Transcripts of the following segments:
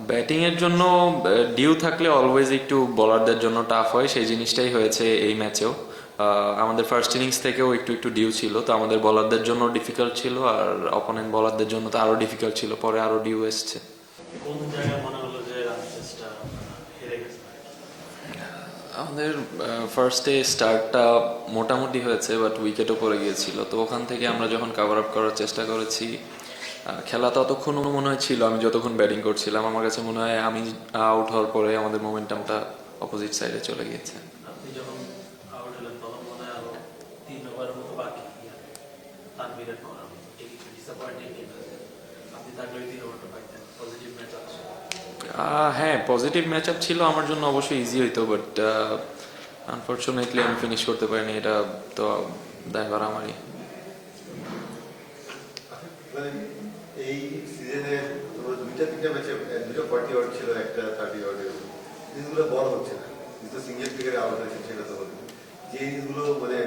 Batting এর জন্য due থাকলে অলওয়েজ একটু বোলারদের জন্য টাফ হয় সেই জিনিসটাই হয়েছে এই ম্যাচেও আমাদের ফার্স্ট ইনিংস থেকেও একটু একটু ডিউ ছিল তো আমাদের বলারদের জন্য ডিফিকাল্ট ছিল আর অপোনেন্ট বলারদের জন্য তো আরও ডিফিকাল্ট ছিল পরে আরও ডিউ এসছে। মনে আমাদের ফার্স্টে স্টার্টটা মোটামুটি হয়েছে বাট উইকেটও পড়ে গিয়েছিল তো ওখান থেকে আমরা যখন কাভার আপ করার চেষ্টা করেছি খেলা ততক্ষণ মনে হয় ছিল আমি যতক্ষণ ব্যাটিং করছিলাম আমার কাছে মনে হয় আমি আউট হওয়ার পরে আমাদের মোমেন্টামটা অপোজিট সাইডে চলে গিয়েছে। হ্যাঁ পজিটিভ ম্যাচ আপ ছিল। আমার জন্য অবশ্যই ইজি হইতো বাট আনফর্চুনেটলি আমি ফিনিশ করতে পারিনি এটা তো দায়ভার আমারই। মানে এই সিজনে দুইটা তিনটা ম্যাচে দুটো ফর্টি ওভার ছিল, একটা থার্টি জিনিসগুলো বড় হচ্ছে না। কিন্তু সিঙ্গেল ফিগারে আউট হচ্ছে সেটা তো যে জিনিসগুলো মানে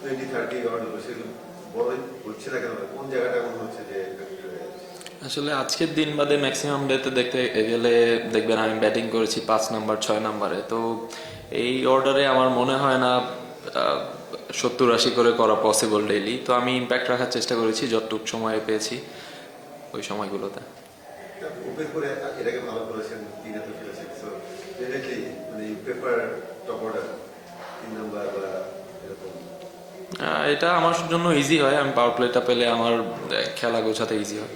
টোয়েন্টি থার্টি হলো সেগুলো বড় হচ্ছে না কেন? কোন জায়গাটা এমন হচ্ছে যে? আসলে আজকের দিন বাদে ম্যাক্সিমাম ডেতে দেখতে গেলে দেখবেন আমি ব্যাটিং করেছি পাঁচ নাম্বার ছয় নাম্বারে তো এই অর্ডারে আমার মনে হয় না সত্তর আশি করে করা পসিবল ডেইলি তো আমি ইম্প্যাক্ট রাখার চেষ্টা করেছি যতটুকু সময় পেয়েছি ওই সময়গুলোতে। মানে এটা আমার জন্য ইজি হয়। আমি পাওয়ার প্লেটা পেলে আমার খেলা গোছাতে ইজি হয়।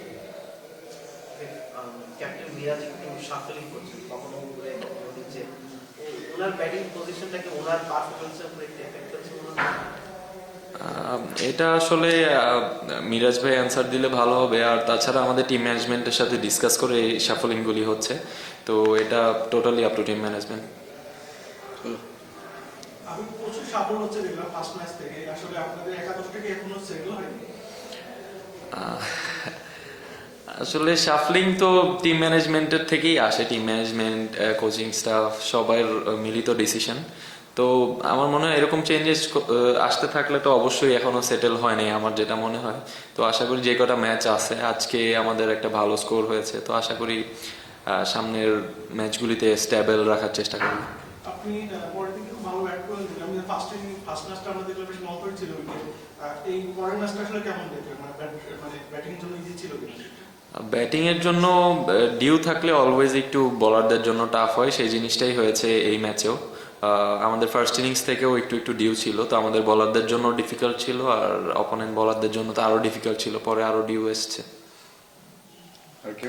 নিচে ওনার ব্যাটিং পজিশনটাকে ওনার পারফরমেন্সের উপরে এফেক্ট এটা আসলে মিরাজ ভাই অ্যান্সার দিলে ভালো হবে। আর তাছাড়া আমাদের টিম ম্যানেজমেন্টের সাথে ডিসকাস করে এই সাফলিংগুলি হচ্ছে। তো এটা totally up to team management আসলে আপনাদের একাদশটা কি এখনও সেটেল হয়নি। আসলে শাফলিং তো টিম ম্যানেজমেন্টের থেকেই আসে। টিম ম্যানেজমেন্ট কোচিং স্টাফ সবার মিলিত ডিসিশন তো আমার মনে হয় এরকম চেঞ্জেস আসতে থাকলে তো অবশ্যই এখনও সেটেল হয়নি আমার যেটা মনে হয়। তো আশা করি যে কটা ম্যাচ আছে আজকে আমাদের একটা ভালো স্কোর হয়েছে। তো আশা করি সামনের ম্যাচগুলিতে স্টেবল রাখার চেষ্টা করব। আপনি ভালো ব্যাট আমি ফার্স্ট ফার্স্ট ম্যাচটা আমরা দেখলাম বেশ ছিল এই পরের ম্যাচটা আসলে কেমন দেখলেন? মানে মানে ব্যাটিং জন্য ইজি ছিল কিনা? ব্যাটিং এর জন্য ডিউ থাকলে অলওয়েজ একটু বলারদের জন্য টাফ হয়। সেই জিনিসটাই হয়েছে এই ম্যাচেও আমাদের ফার্স্ট ইনিংস থেকেও একটু একটু ডিউ ছিল, তো আমাদের বলারদের জন্য ডিফিকাল্ট ছিল আর অপোনেন্ট বলারদের জন্য তো আরও ডিফিকাল্ট ছিল, পরে আরও ডিউ এসছে।